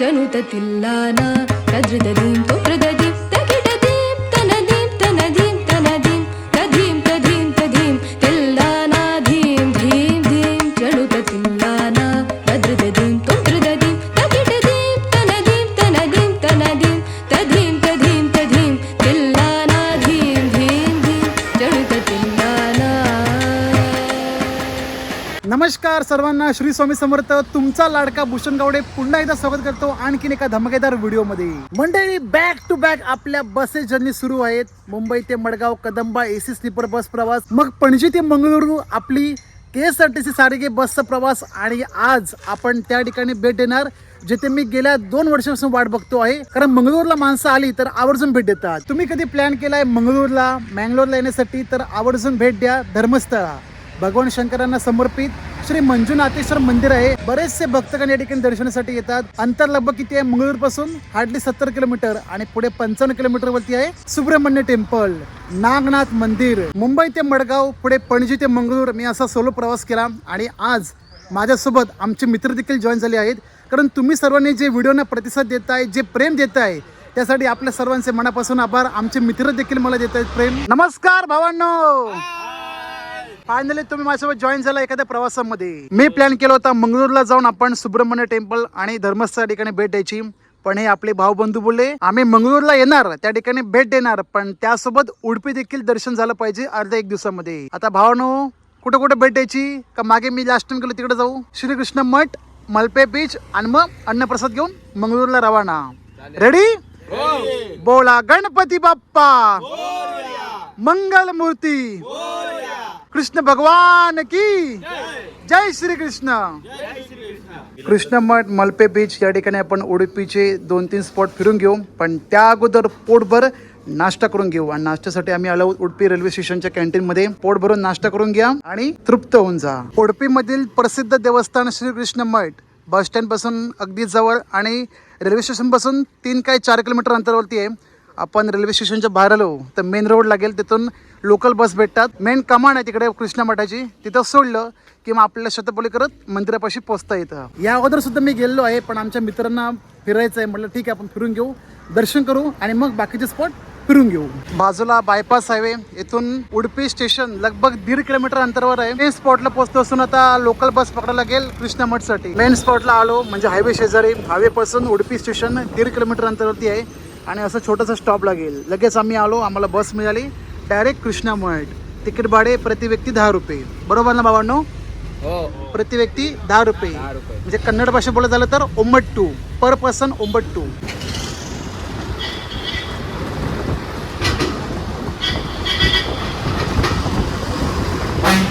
చనుత తిల్లానా కదృత దీంతో హృదయ सर्वांना श्री स्वामी समर्थ तुमचा लाडका भूषण गावडे पुन्हा एकदा स्वागत करतो आणखीन एका धमाकेदार व्हिडिओमध्ये. मंडळी बॅक टू बॅक आपल्या बसेस जर्नी सुरू आहेत. मुंबई ते Madgaon Kadamba AC sleeper bus प्रवास. मग पणजी ते मंगळुरू आपली K S R T C Sarige बसचा प्रवास. आणि आज आपण त्या ठिकाणी भेट देणार जिथे मी गेल्या दोन वर्षापासून वाट बघतो आहे. कारण मंगळूरला माणसं आली तर आवर्जून भेट देतात. तुम्ही कधी प्लॅन केलाय मंगळूरला मँगलोरला येण्यासाठी? तर आवर्जून भेट द्या धर्मस्थळा. भगवान शंकरांना समर्पित. श्री मंजुनाथेश्वर मंदिर आहे. बरेचसे भक्तगण या ठिकाणी दर्शनासाठी येतात. अंतर लगभग किती आहे? मंगळूरपासून हार्डली सत्तर किलोमीटर आणि पुढे पंचावन्न किलोमीटर वरती आहे सुब्रमण्य टेम्पल नागनाथ मंदिर मुंबई ते मडगाव पुढे पणजी ते मंगळूर. मी असा सोलो प्रवास केला आणि आज माझ्यासोबत आमचे मित्र देखील जॉईन झाले आहेत. कारण तुम्ही सर्वांनी जे व्हिडिओना प्रतिसाद देत आहे जे प्रेम देत आहे त्यासाठी आपल्या सर्वांचे मनापासून आभार. आमचे मित्र देखील मला देत आहेत प्रेम. नमस्कार भावांनो! फायनली तुम्ही माझ्यासोबत जॉईन झाला एखाद्या प्रवासामध्ये. मी प्लॅन केला होता मंगळूरला जाऊन आपण सुब्रह्मण्य टेम्पल आणि धर्मस्थळ ठिकाणी भेट द्यायची. पण हे आपले भाऊ बंधू बोलले आम्ही मंगळूरला येणार त्या ठिकाणी भेट देणार पण त्यासोबत उडपी देखील दर्शन झालं पाहिजे अर्ध्या एक दिवसामध्ये. आता भावानो कुठं कुठं भेट द्यायची? का मागे मी लास्ट टाइम गेलो तिकडे जाऊ? श्रीकृष्ण मठ मलपे बीच आणि मग अन्नप्रसाद घेऊन मंगळूरला रवाना. रेडी बोला गणपती बाप्पा. मंगल मूर्ती. कृष्ण भगवान की जय. श्री कृष्ण कृष्ण मठ मल्पे बीच या ठिकाणी आपण उडुपीचे दोन तीन स्पॉट फिरून घेऊ. पण त्या अगोदर पोटभर नाश्ता करून घेऊ. आणि नाश्त्यासाठी आम्ही आलो उडपी रेल्वे स्टेशनच्या कॅन्टीन मध्ये. पोट भरून नाश्ता करून घ्या आणि तृप्त होऊन जा. उडपी मधील प्रसिद्ध देवस्थान श्रीकृष्ण मठ. बस स्टँडपासून अगदी जवळ आणि रेल्वे स्टेशनपासून तीन काय चार किलोमीटर अंतरावरती आहे. आपण रेल्वे स्टेशनच्या बाहेर आलो तर मेन रोड लागेल. तिथून लोकल बस भेटतात. मेन कमान आहे तिकडे कृष्णा मठाची. तिथं सोडलं की मग आपल्याला शतपोली करत मंदिरापाशी पोचता येतं. या अगोदर सुद्धा मी गेलो आहे पण आमच्या मित्रांना फिरायचं आहे म्हटलं ठीक आहे आपण फिरून घेऊ दर्शन करू आणि मग बाकीचे स्पॉट फिरून घेऊ. बाजूला बायपास हायवे इथून उडपी स्टेशन लगभग दीड किलोमीटर अंतरावर आहे. मेन स्पॉटला पोहोचतो असून आता लोकल बस पकडायला लागेल कृष्णा मठसाठी मेन स्पॉटला आलो म्हणजे हायवे शेजारी. हायवे पासून उडपी स्टेशन दीड किलोमीटर अंतरावरती आहे. आणि असं छोटंसं स्टॉप लागेल लगेच आम्ही आलो आम्हाला बस मिळाली. डायरेक्ट कृष्णा मठ. तिकीट भाडे प्रति व्यक्ती दहा रुपये. बरोबर ना बाबांनो? हो प्रति व्यक्ती दहा रुपये. म्हणजे कन्नड भाषेत बोलत झालं तर ओंबट्टू. पर पर्सन ओंबट्टू.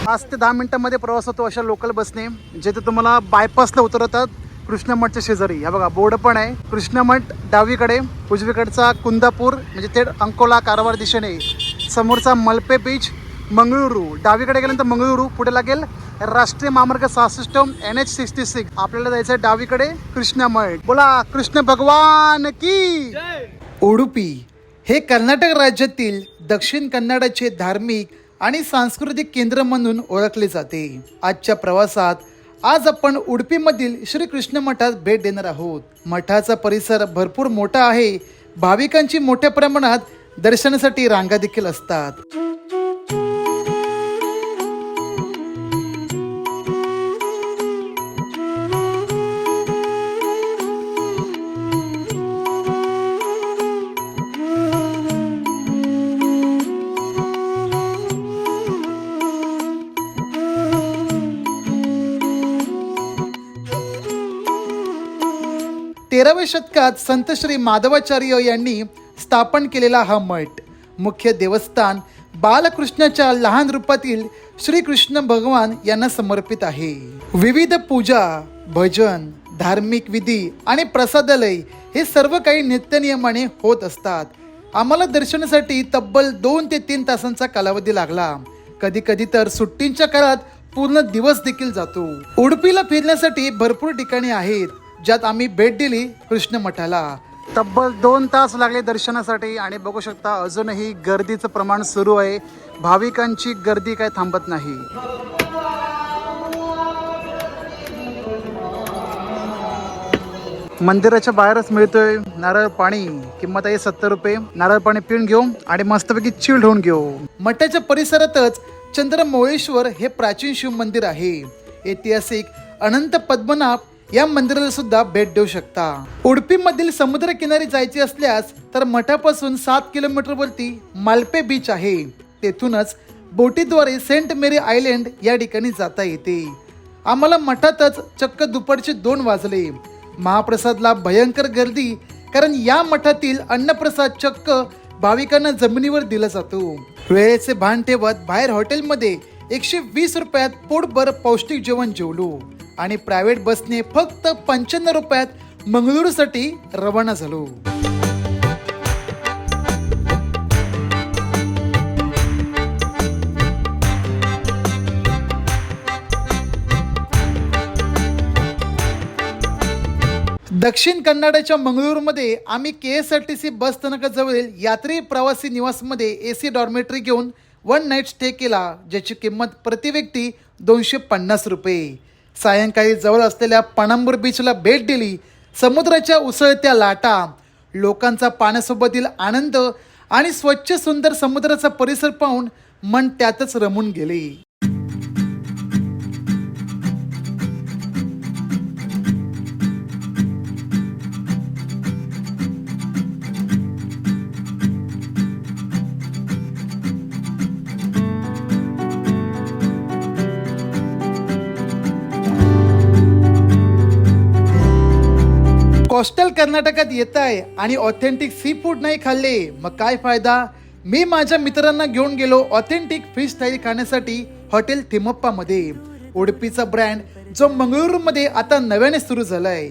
पाच ते दहा मिनिटांमध्ये प्रवास होतो अशा लोकल बसने जिथे तुम्हाला बायपासला उतरवतात कृष्णमठच्या शेजारी. हा बघा बोर्ड पण आहे. कृष्णमठ डावीकडे उजवीकडचा कुंदापूर म्हणजे थेट अंकोला कारवार दिशेने. समोरचा मलपे बीच मंगळुरू. डावीकडे गेल्यानंतर मंगळुरू पुढे लागेल राष्ट्रीय महामार्ग सहासष्ट एन एच सिक्स्टी सिक्स. आपल्याला जायचं आहे डावीकडे कृष्णमठ. बोला कृष्ण भगवान की? उडुपी हे कर्नाटक राज्यातील दक्षिण कन्नडाचे धार्मिक आणि सांस्कृतिक केंद्र म्हणून ओळखले जाते. आजच्या प्रवासात आज आपण उडपीमधील श्री कृष्ण मठात भेट देणार आहोत. मठाचा परिसर भरपूर मोठा आहे. भाविकांची मोठ्या प्रमाणात दर्शनासाठी रांगा देखील असतात. तेराव्या शतकात संत श्री माधवाचार्य यांनी स्थापन केलेला हा मठ. मुख्य देवस्थान बालकृष्णाच्या लहान रूपातील श्रीकृष्ण भगवान यांना समर्पित आहे. विविध पूजा भजन धार्मिक विधी आणि प्रसादालय हे सर्व काही नित्यनियमाने होत असतात. आम्हाला दर्शनासाठी तब्बल दोन ते तीन तासांचा कालावधी लागला. कधी कधी तर सुट्टींच्या काळात पूर्ण दिवस देखील जातो. उडपीला फिरण्यासाठी भरपूर ठिकाणी आहेत. ज्यात आम्ही भेट दिली कृष्ण मठाला. तब्बल दोन तास लागले दर्शनासाठी आणि बघू शकता अजूनही गर्दीचं प्रमाण सुरू आहे. भाविकांची गर्दी काय थांबत नाही. मंदिराच्या बाहेरच मिळतोय नारळ पाणी. किंमत आहे सत्तर रुपये. नारळ पाणी पिऊन घेऊ आणि मस्तपैकी चिल्ड होऊन घेऊ. मठाच्या परिसरातच चंद्रमौळेश्वर हे प्राचीन शिव मंदिर आहे. ऐतिहासिक अनंत पद्मनाभ या मंदिराला सुद्धा भेट देऊ शकता. उडपी मधील समुद्र किनारी जायचे असल्यास तर मठापासून सात किलोमीटर वरती मालपे बीच आहे. तेथूनच बोटीद्वारे सेंट मेरी आयलँड या ठिकाणी जाता येते. आम्हाला मठातच चक्क दुपारचे दोन वाजले. महाप्रसादला भयंकर गर्दी कारण या मठातील अन्नप्रसाद चक्क भाविकांना जमिनीवर दिला जातो. वेळेचे भान ठेवत बाहेर हॉटेलमध्ये एकशे वीस रुपयात पोटभर पौष्टिक जेवण जेवलो. आणि प्रायव्हेट बसने फक्त पंच्याण्णव रुपयात मंगळूरसाठी रवाना झालो. दक्षिण कन्नडाच्या मंगळूरमध्ये आम्ही K S R T C bus स्थानकाजवळील यात्री प्रवासी निवासमध्ये ए सी डॉर्मेटरी घेऊन वन नाईट स्टे केला ज्याची किंमत प्रति व्यक्ती दोनशे पन्नास रुपये. सायंकाळी जवळ असलेल्या पणांबूर बीचला भेट दिली. समुद्राच्या उसळत्या लाटा लोकांचा पाण्यासोबतील आनंद आणि स्वच्छ सुंदर समुद्राचा परिसर पाहून मन त्यातच रमून गेले. कोस्टल कर्नाटकात येत आहे आणि ऑथेंटिक सी फूड नाही खाल्ले. मग काय फायदा? मी माझ्या मित्रांना घेऊन गेलो ऑथेंटिक फिश थाळी खाण्यासाठी हॉटेल थिमप्पा मध्ये उडपीचा ब्रँड जो मंगळूरमध्ये आता नव्याने सुरू झालाय.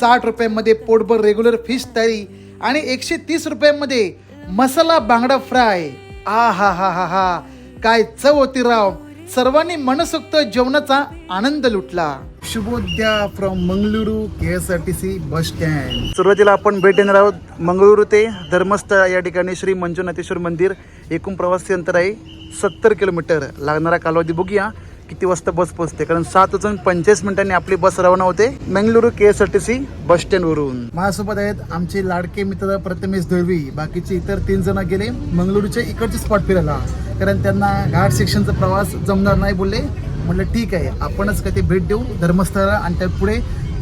साठ रुपयांमध्ये पोटभर रेग्युलर फिश थाळी आणि एकशे तीस रुपयामध्ये मसाला बांगडा फ्राय. आ हा हा हा हा. काय चव होती राव. सर्वांनी मनसोक्त जेवणाचा आनंद लुटला. शुभोद्या from Mangaluru K S R T C bus stand सुरुवातीला आपण भेट देणार आहोत मंगळुरू ते धर्मस्थळ या ठिकाणी श्री मंजुनाथेश्वर मंदिर. एकूण प्रवासी अंतर आहे सत्तर किलोमीटर. लागणारा कालावधी बघूया किती वाजता बस पोहोचते. कारण सात वाजून पंचेचाळीस मिनिटांनी आपली बस रवाना होते Mangaluru K S R T C bus stand वरून. माझ्यासोबत आहेत आमचे लाडके मित्र प्रथमेश दळवी बाकीचे इतर तीन जण गेले मंगळुरूचे इकडचे स्पॉट फिरायला. कारण त्यांना घाट सेक्शनचा प्रवास जमणार नाही बोलले. म्हटलं ठीक आहे आपणच का ते भेट देऊ धर्मस्थळाला आणि त्या पुढे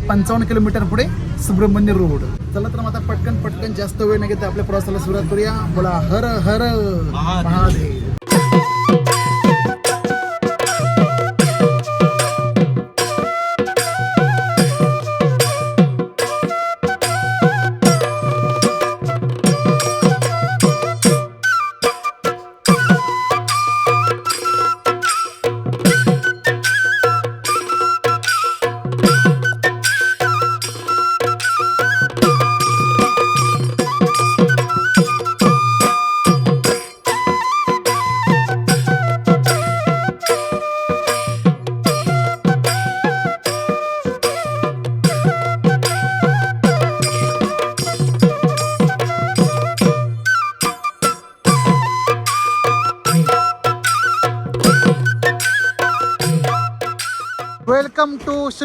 पंचावन्न किलोमीटर पुढे सुब्रह्मण्य रोड. चला तर मग आता पटकन पटकन जास्त वेळ नाही घेता आपल्या प्रवासाला सुरुवात करूया. बोला हर हर महादेव.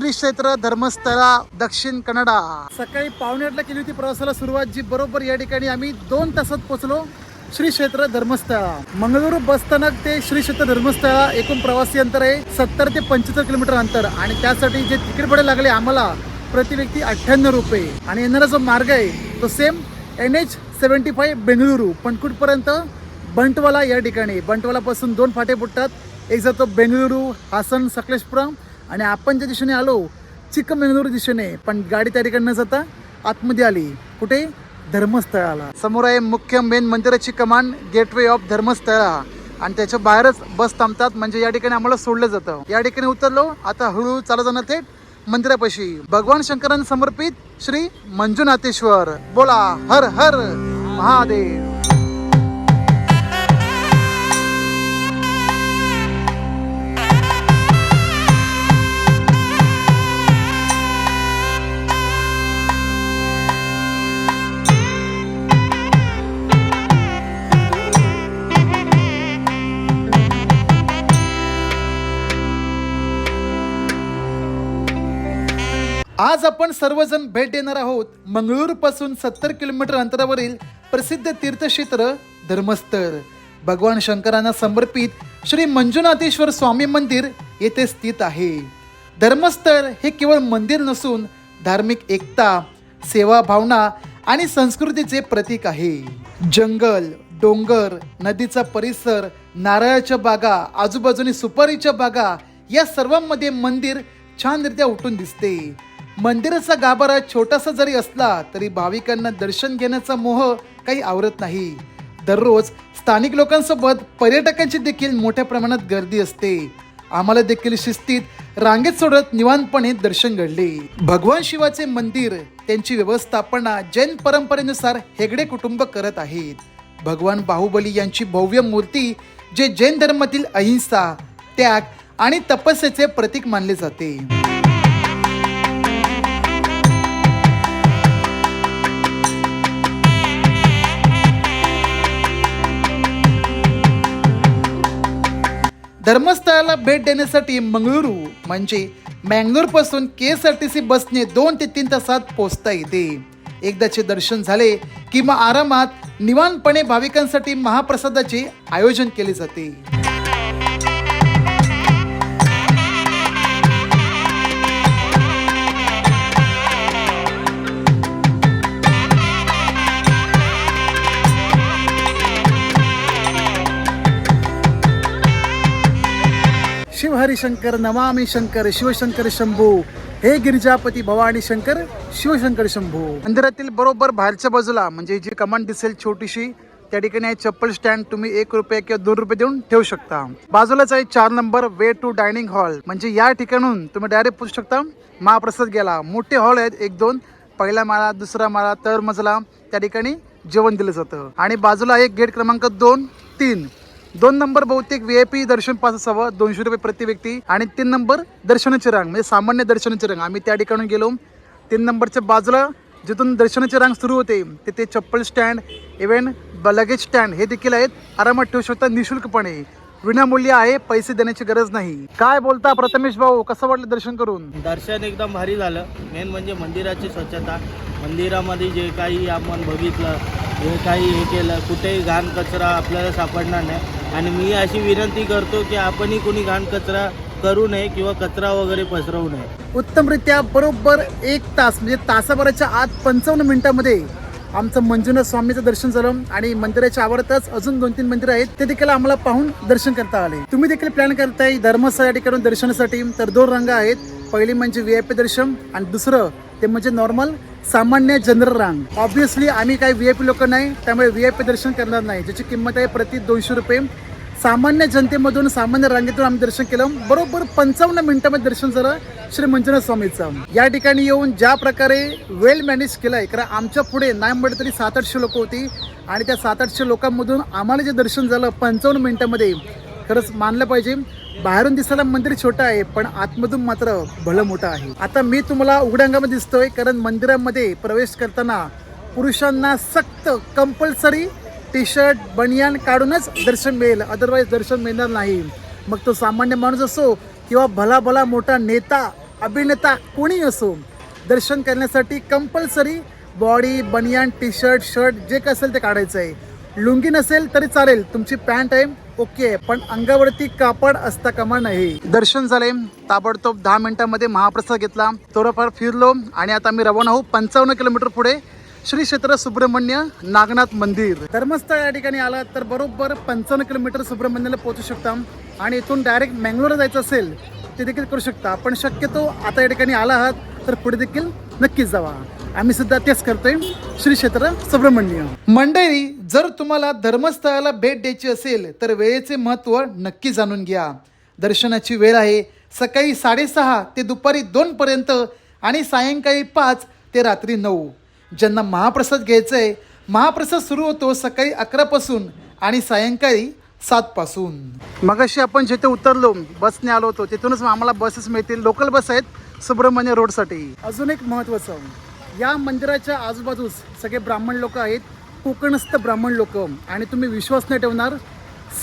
श्री क्षेत्र धर्मस्थळा दक्षिण कन्नडा. सकाळी पावणे आठला केली होती प्रवासाला सुरुवात जी बरोबर या ठिकाणी आम्ही दोन तासात पोहोचलो श्री क्षेत्र धर्मस्थळा. मंगळुरू बस स्थानक ते श्री क्षेत्र धर्मस्थळा एकूण प्रवासी अंतर आहे सत्तर ते पंच्याहत्तर किलोमीटर अंतर आणि त्यासाठी जे तिकीट पडे लागले आम्हाला प्रति व्यक्ती अठ्ठ्याण्णव रुपये. आणि येणारा जो मार्ग आहे तो same N H seventy five Bengaluru पणकुटपर्यंत Bantwala या ठिकाणी. बंटवालापासून दोन फाटे फुटतात एक जातो बेंगळुरू हासन सकलेशपुरम आणि आपण ज्या दिशेने आलो चिಕ್ಕमंगळूर दिशेने. पण गाडी त्या ठिकाणी न जाता आतमध्ये आली. कुठे? धर्मस्थळाला. समोर आहे मुख्य मेन मंदिराची कमान गेटवे ऑफ धर्मस्थळा. आणि त्याच्या बाहेरच बस थांबतात. म्हणजे या ठिकाणी आम्हाला सोडलं जातं. या ठिकाणी उतरलो. आता हळूहळू चालत जाणार थेट मंदिरापाशी. भगवान शंकरांना समर्पित श्री मंजुनाथेश्वर. बोला हर हर महादेव. आज आपण सर्वजण भेट देणार आहोत मंगळूरपासून सत्तर किलोमीटर अंतरावरील प्रसिद्ध तीर्थक्षेत्र धर्मस्थळ. भगवान शंकरांना समर्पित श्री मंजुनाथेश्वर स्वामी मंदिर येथे स्थित आहे. धर्मस्थळ हे केवळ मंदिर नसून धार्मिक एकता सेवा भावना आणि संस्कृतीचे प्रतीक आहे. जंगल डोंगर नदीचा परिसर नारळाच्या बागा आजूबाजूने सुपारीच्या बागा या सर्वांमध्ये मंदिर छानरित्या उठून दिसते. मंदिराचा गाभारा छोटासा जरी असला तरी भाविकांना दर्शन घेण्याचा मोह काही आवरत नाही. दररोज स्थानिक लोकांसोबत पर्यटकांची देखील मोठ्या प्रमाणात गर्दी असते. आम्हाला देखील शिस्तीत रांगेत सोडत निवांतपणे दर्शन घडले. भगवान शिवाचे मंदिर त्यांची व्यवस्थापना जैन परंपरेनुसार हेगडे कुटुंब करत आहेत. भगवान बाहुबली यांची भव्य मूर्ती जे जैन धर्मातील अहिंसा त्याग आणि तपस्येचे प्रतीक मानले जाते. धर्मस्थळाला भेट देण्यासाठी मंगळुरू म्हणजे मँगलोरपासून K S R T C बसने दोन ते तीन तासात पोहोचता येते. एकदाचे दर्शन झाले की मग आरामात निवानपणे भाविकांसाठी महाप्रसादाचे आयोजन केले जाते. हरिशंकर हरी शंकर शंकर शिवशंकर शंभू. हे गिरिजापती भवानी शंकर शिवशंकर शंभू. मंदिरातील बरोबर बाहेरच्या बाजूला म्हणजे जी कमांड दिसेल छोटीशी त्या ठिकाणी आहे चप्पल स्टँड. तुम्ही एक रुपये किंवा दोन रुपये देऊन ठेवू शकता. बाजूलाच आहे चार number way to dining hall. म्हणजे या ठिकाणून तुम्ही डायरेक्ट पोहोचू शकता. महाप्रसाद गेला मोठे हॉल आहेत एक दोन. पहिला माळा दुसरा माळा तर मजला. त्या ठिकाणी जेवण दिलं जातं. आणि बाजूला एक गेट क्रमांक दोन तीन. दोन नंबर बहुतेक व्ही पी दर्शन पास असावं दोनशे रुपये प्रति व्यक्ती. आणि तीन नंबर दर्शनाची रांग म्हणजे सामान्य दर्शनाची रांग. आम्ही त्या ठिकाणी गेलो. तीन नंबरच्या बाजूला जिथून दर्शनाची रांग सुरू होते तिथे चप्पल स्टँड इव्हन लगेज स्टँड हे देखील आहेत. आरामात ठेवू शकता निशुल्कपणे. विनामूल्य आहे पैसे देण्याची गरज नाही. काय बोलता प्रथमेश भाऊ कसं वाटलं दर्शन करून? दर्शन एकदम भारी झालं. मेन म्हणजे मंदिराची स्वच्छता. मंदिरामध्ये जे काही आपण बघितलं जे काही हे केलं कुठेही घाण कचरा आपल्याला सापडणार नाही. आणि मी अशी विनंती करतो की आपणही कोणी घाण कचरा करू नये किंवा कचरा वगैरे पसरवू नये. उत्तमरित्या बरोबर एक तास म्हणजे तासाभराच्या आत पंचावन्न मिनिटामध्ये आमचं मंजुनाथ स्वामीचं दर्शन झालं आणि मंदिराच्या आवारातच अजून दोन तीन मंदिर आहेत ते देखील आम्हाला पाहून दर्शन करता आले. तुम्ही देखील प्लॅन करताय धर्मस्थळासाठी करून ठिकाणी दर्शनासाठी तर दोन रंग आहेत. पहिली म्हणजे व्ही आय पी दर्शन आणि दुसरं ते म्हणजे नॉर्मल सामान्य जनरल रांग. ऑब्व्हियसली आम्ही काही व्ही आय पी लोक नाही त्यामुळे व्ही आय पी दर्शन करणार नाही. ज्याची किंमत आहे प्रति दोनशे रुपये. सामान्य जनतेमधून सामान्य रांगेतून आम्ही दर्शन केलं. बरोबर पंचावन्न मिनिटामध्ये दर्शन झालं श्री मंजुनाथ स्वामीचं. या ठिकाणी येऊन ज्या प्रकारे वेल मॅनेज केलं आहे कारण आमच्या पुढे नाही म्हटलं तरी सात आठशे लोक होती. आणि त्या सात आठशे लोकांमधून आम्हाला जे दर्शन झालं पंचावन्न मिनिटामध्ये खरंच मानलं पाहिजे. बाहेरून दिसायला मंदिर छोटं आहे पण आतमधून मात्र भलं मोठं आहे. आता मी तुम्हाला उघड्यांगामध्ये दिसतोय कारण मंदिरामध्ये प्रवेश करताना पुरुषांना सक्त कंपल्सरी टी शर्ट बनियान काढूनच दर्शन मिळेल. अदरवाईज दर्शन मिळणार नाही. मग तो सामान्य माणूस असो किंवा भला भला मोठा नेता अभिनेता कोणी असो दर्शन करण्यासाठी कंपल्सरी बॉडी बनियान टी शर्ट शर्ट जे काय असेल ते काढायचं आहे लुंगी नसेल तरी चालेल तुमची पॅन्ट आहे ओके पण अंगावरती कापड असता कामा नाही. दर्शन झाले. ताबडतोब दहा मिनिटांमध्ये महाप्रसाद घेतला. थोडंफार फिरलो आणि आता मी रवाना होऊ पंचावन्न किलोमीटर पुढे श्री क्षेत्र सुब्रह्मण्य नागनाथ मंदिर. धर्मस्थळ या ठिकाणी आला तर बरोबर पंचावन्न किलोमीटर सुब्रह्मण्याला पोहोचू शकता. आणि इथून डायरेक्ट मँगलोर जायचं असेल ते देखील करू शकता. पण शक्यतो आता या ठिकाणी आला आहात तर पुढे देखील नक्कीच जावा. आम्ही सुद्धा तेच करतोय. श्री क्षेत्र सुब्रमण्य. मंडळी जर तुम्हाला धर्मस्थळाला भेट द्यायची असेल तर वेळेचे महत्त्व नक्की जाणून घ्या. दर्शनाची वेळ आहे. सकाळी साडेसहा ते दुपारी दोन पर्यंत आणि सायंकाळी पाच ते रात्री नऊ. ज्यांना महाप्रसाद घ्यायचा आहे महाप्रसाद सुरू होतो सकाळी अकरापासून आणि सायंकाळी सातपासून मगाशी आपण जिथे उतरलो बसने आलो होतो तिथूनच आम्हाला बसेस मिळतील. लोकल बस आहेत सुब्रमण्य रोडसाठी अजून एक महत्त्वाचं. या मंदिराच्या आजूबाजूस सगळे ब्राह्मण लोक आहेत. कोकणस्थ ब्राह्मण लोक. आणि तुम्ही विश्वास नाही ठेवणार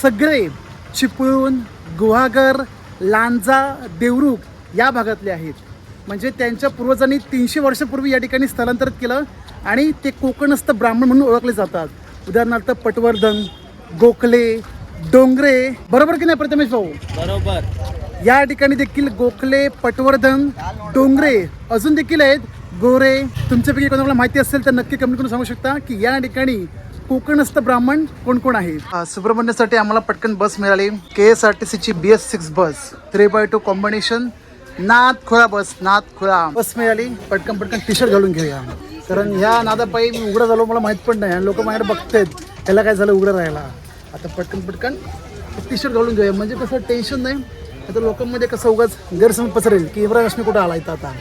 सगळे चिपळूण गुहागर लांजा देवरूख या भागातले आहेत. म्हणजे त्यांच्या पूर्वजांनी तीनशे वर्षापूर्वी या ठिकाणी स्थलांतरित केलं आणि ते कोकणस्थ ब्राह्मण म्हणून ओळखले जातात. उदाहरणार्थ पटवर्धन गोखले डोंगरे. बरोबर की नाही प्रथमेश भाऊ? बरोबर. या ठिकाणी देखील गोखले पटवर्धन डोंगरे अजून देखील आहेत. गोरे तुमच्यापैकी कोणाला माहिती असेल तर नक्की कमेंट करून सांगू शकता की या ठिकाणी कोकणस्थ ब्राह्मण कोण कोण आहे सुब्रमण्यसाठी आम्हाला पटकन बस मिळाली. के एस आर टी सीची B S six bus three by two combination Nath Khula bus Nath Khula bus मिळाली. पटकन पटकन टी शर्ट घालून घेऊया. कारण ह्या नादापायी मी उघडा झालो मला माहीत पण नाही. आणि लोक माझ्याकडे बघतायत. त्याला काय झालं उघडं राहायला आता पटकन पटकन टी शर्ट घालून घेऊया. म्हणजे कसं टेन्शन नाही. आता लोकांमध्ये कसं उगाच गैरसमज पसरेल. की इब्राहिम रश्मी कुठं आला इथं आता?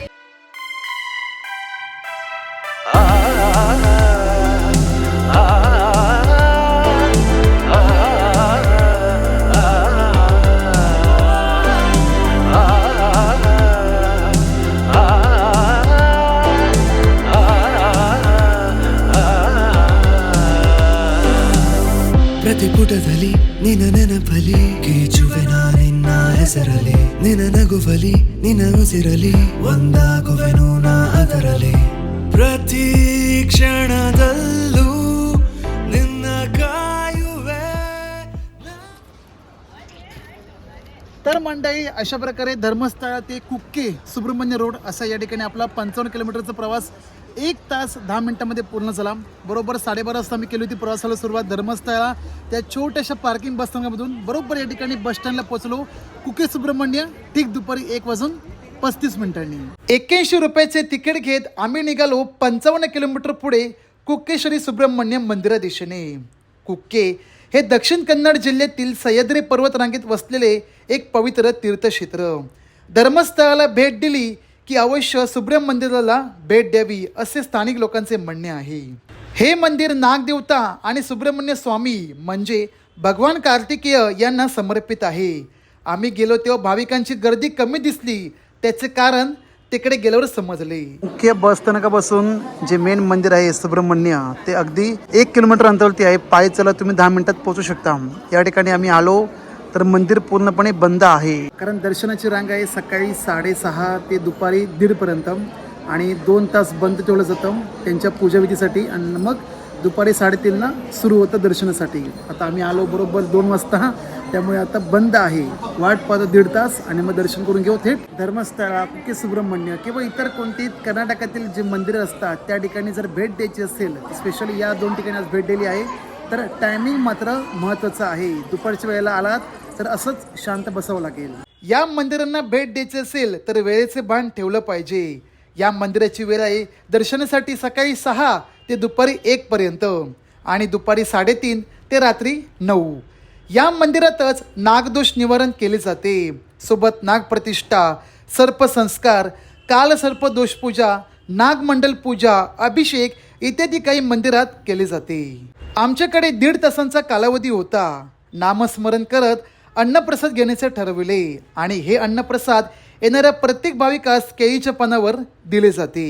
अशा प्रकारे धर्मस्थळ ते कुक्के सुब्रह्मण्य रोड असा या ठिकाणी आपला पंचावन्न किलोमीटरचा प्रवास एक तास दहा मिनिटांमध्ये पूर्ण झाला. बरोबर साडेबारा वाजता मी केली होती प्रवासाला सुरुवात धर्मस्थळाला. त्या छोट्याशा पार्किंग बसस्थानकामधून बरोबर या ठिकाणी बस स्टँडला पोहोचलो. कुके सुब्रमण्य ठीक दुपारी एक वाजून पस्तीस मिनिटांनी. एक्क्याऐंशी रुपयाचे तिकीट घेत आम्ही निघालो पंचावन्न किलोमीटर पुढे कुक्केश्वरी सुब्रमण्यम मंदिरा दिशेने. कुक्के हे दक्षिण कन्नड जिल्ह्यातील सह्याद्री पर्वतरांगेत वसलेले एक पवित्र तीर्थक्षेत्र. धर्मस्थळाला भेट दिली की अवश्य सुब्रह्म मंदिराला भेट द्यावी असे स्थानिक लोकांचे म्हणणे आहे. हे मंदिर नागदेवता आणि सुब्रह्मण्य स्वामी म्हणजे भगवान कार्तिकेय यांना समर्पित आहे. आम्ही गेलो तेव्हा भाविकांची गर्दी कमी दिसली. त्याचे कारण तिकडे गेल्यावर समजले. मुख्य बस स्थानकापासून जे मेन मंदिर आहे सुब्रह्मण्य ते अगदी एक किलोमीटर अंतरावरती आहे. पायी चला तुम्ही दहा मिनिटात पोहोचू शकता. या ठिकाणी आम्ही आलो. तर मंदिर पूर्णपणे बंद आहे. कारण दर्शनाची रांग आहे सकाळी साडेसहा ते दुपारी दीडपर्यंत आणि दोन तास बंद ठेवलं जातं त्यांच्या पूजाविधीसाठी आणि मग दुपारी साडेतीनला सुरू होतं दर्शनासाठी. आता आम्ही आलो बरोबर दोन वाजता त्यामुळे आता बंद आहे. वाट पाहतो दीड तास आणि मग दर्शन करून घेऊ थेट. धर्मस्थळा कुके सुब्रह्मण्य किंवा इतर कोणती कर्नाटकातील जे मंदिरं असतात त्या ठिकाणी जर भेट द्यायची असेल स्पेशली या दोन ठिकाणी आज भेट दिली आहे तर टायमिंग मात्र महत्त्वाचं आहे. दुपारच्या वेळेला आलात तर असंच शांत बसावं लागेल. या मंदिरांना भेट द्यायची असेल तर वेळेचे भान ठेवलं पाहिजे. या मंदिराची वेळ आहे दर्शनासाठी सकाळी सहा ते दुपारी एक पर्यंत आणि दुपारी साडेतीन ते रात्री नऊ. या मंदिरातच नागदोष निवारण केले जाते. सोबत नागप्रतिष्ठा सर्पसंस्कार कालसर्प दोष पूजा नागमंडल पूजा अभिषेक इत्यादी काही मंदिरात केले जाते. आमच्याकडे दीड तासांचा कालावधी होता. नामस्मरण करत अन्नप्रसाद घेण्याचे ठरविले आणि हे अन्नप्रसाद येणाऱ्या प्रत्येक भाविकास केळीच्या पानावर दिले जाते.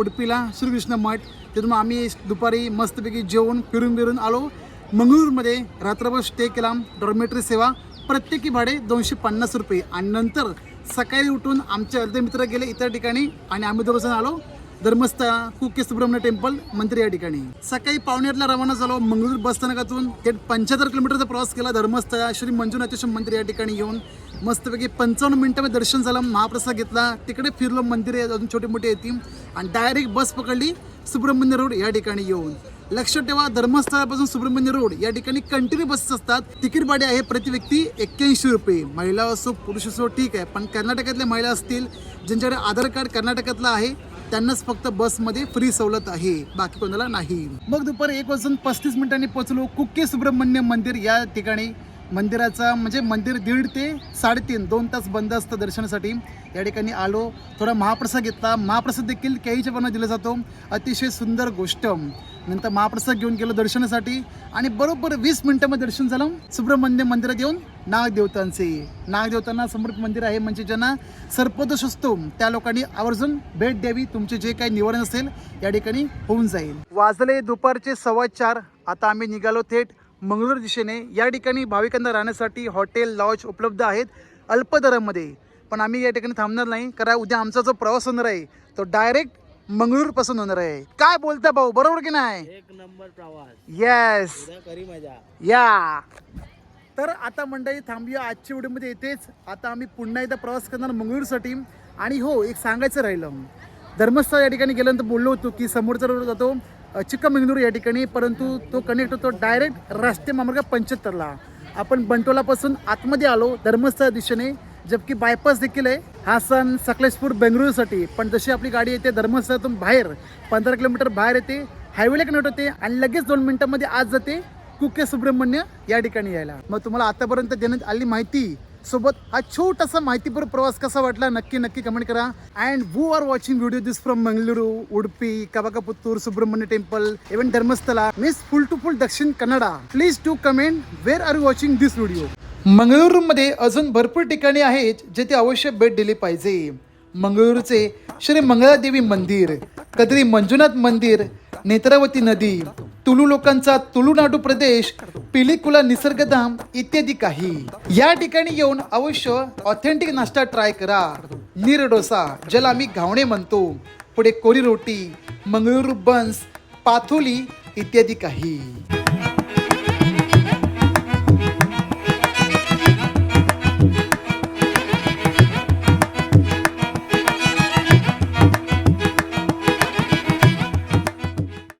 उडपीला श्रीकृष्ण मठ. तिथून आम्ही दुपारी मस्तपैकी जेवून फिरून फिरून आलो. मंगळूरमध्ये रात्रभर स्टे केला. डॉर्मेटरी सेवा. प्रत्येकी भाडे दोनशे पन्नास रुपये. आणि नंतर सकाळी उठून आमचे अर्धे मित्र गेले इतर ठिकाणी आणि आम्ही दोघं आलो. धर्मस्थळ कुके सुब्रह्मण्य टेम्पल मंदिर या ठिकाणी. सकाळी पावणेआठला रवाना झालो. मंगळूर बसस्थानकातून थेट पंच्याहत्तर किलोमीटरचा प्रवास केला. धर्मस्थळ श्री मंजुनाथेश्वर मंदिर या ठिकाणी येऊन. मस्तपैकी पंचावन्न मिनटामध्ये दर्शन झालं महाप्रसाद घेतला. तिकडे फिरलो मंदिर आहे अजून छोटे मोठी येतील आणि डायरेक्ट बस पकडली सुब्रह्मण्य रोड या ठिकाणी येऊन. लक्षात ठेवा धर्मस्थळापासून सुब्रमण्य रोड या ठिकाणी कंटिन्यू बसेस असतात. तिकीट भाडे आहे प्रति व्यक्ती एक्क्याऐंशी रुपये. महिला असो पुरुष असो ठीक आहे. पण कर्नाटकातल्या महिला असतील ज्यांच्याकडे आधार कार्ड कर्नाटकातलं आहे त्यांनाच फक्त बसमध्ये फ्री सवलत आहे. बाकी कोणाला नाही. मग दुपारी एक वाजून पस्तीस मिनिटांनी पोहोचलो कुके सुब्रमण्य मंदिर या ठिकाणी. मंदिराचा म्हणजे मंदिर दीड ते साडेतीन दोन तास बंद असतं दर्शनासाठी. या ठिकाणी आलो थोडा महाप्रसाद घेतला. महाप्रसाद देखील केळीच्या पानं दिला जातो. अतिशय सुंदर गोष्ट. नंतर महाप्रसाद घेऊन गेलो दर्शनासाठी. आणि बरोबर वीस मिनिटामध्ये दर्शन झालं. सुब्रह्मण्य मंदिरात येऊन नागदेवतांचे नागदेवतांना समर्पित मंदिर आहे. म्हणजे ज्यांना सर्पदोष असतो त्या लोकांनी आवर्जून भेट द्यावी. तुमचे जे काही निवारण असेल या ठिकाणी होऊन जाईल. वाजले दुपारचे सव्वा चार. आता आम्ही निघालो थेट मंगळूर दिशेने या ठिकाणी भाविकांना राहण्यासाठी हॉटेल लॉज उपलब्ध आहेत अल्प दरामध्ये. पण आम्ही या ठिकाणी थांबणार नाही कारण उद्या आमचा जो प्रवास होणार आहे तो डायरेक्ट मंगळूरपासून होणार आहे. काय बोलता भाऊ बरोबर की नाही? एक नंबर प्रवास. येस मजा. या. तर आता मंडळी थांबूया आजच्या व्हिडिओमध्ये येतेच आता आम्ही पुन्हा एकदा प्रवास करणार मंगळूरसाठी. आणि हो एक सांगायचं राहिलं. धर्मस्थळ या ठिकाणी गेल्यानंतर बोललो होतो की समोरचा रोड जातो. अ, या ठिकाणी परंतु तो कनेक्ट होतो डायरेक्ट राष्ट्रीय महामार्ग पंच्याहत्तरला. आपण बंटोलापासून आतमध्ये आलो धर्मस्थळ दिशेने. जबकी बायपास देखील आहे. हा सण सकलेशपूर बेंगळुरूसाठी. पण जशी आपली गाडी येते धर्मस्थळातून बाहेर पंधरा किलोमीटर बाहेर येते हायवेला कनेक्ट होते आणि लगेच दोन मिनिटांमध्ये आज जाते कुके सुब्रह्मण्य या ठिकाणी यायला. मग तुम्हाला आतापर्यंत देण्यात आलेली माहिती सोबत हा छोटासा माहितीपूर्ण प्रवास कसा वाटला नक्की नक्की कमेंट करा. And who are watching video this from Mangaluru Udupi Kabaka Puttur Subramanya temple even Dharmasthala means full to full Dakshina Kannada please to comment where are you watching this video मंगळुरूमध्ये अजून भरपूर ठिकाणी आहेत जेथे अवश्य भेट दिली पाहिजे. मंगळूरचे श्री मंगळादेवी मंदिर कद्री मंजुनाथ मंदिर नेत्रावती नदी तुलू लोकांचा तुलुनाडू प्रदेश पिलिकुला निसर्गधाम इत्यादी काही. या ठिकाणी येऊन अवश्य ऑथेंटिक नाश्ता ट्राय करा. नीर डोसा ज्याला आम्ही घावणे म्हणतो. पुढे कोरी रोटी मंगळूर बन्स पाथोली इत्यादी काही.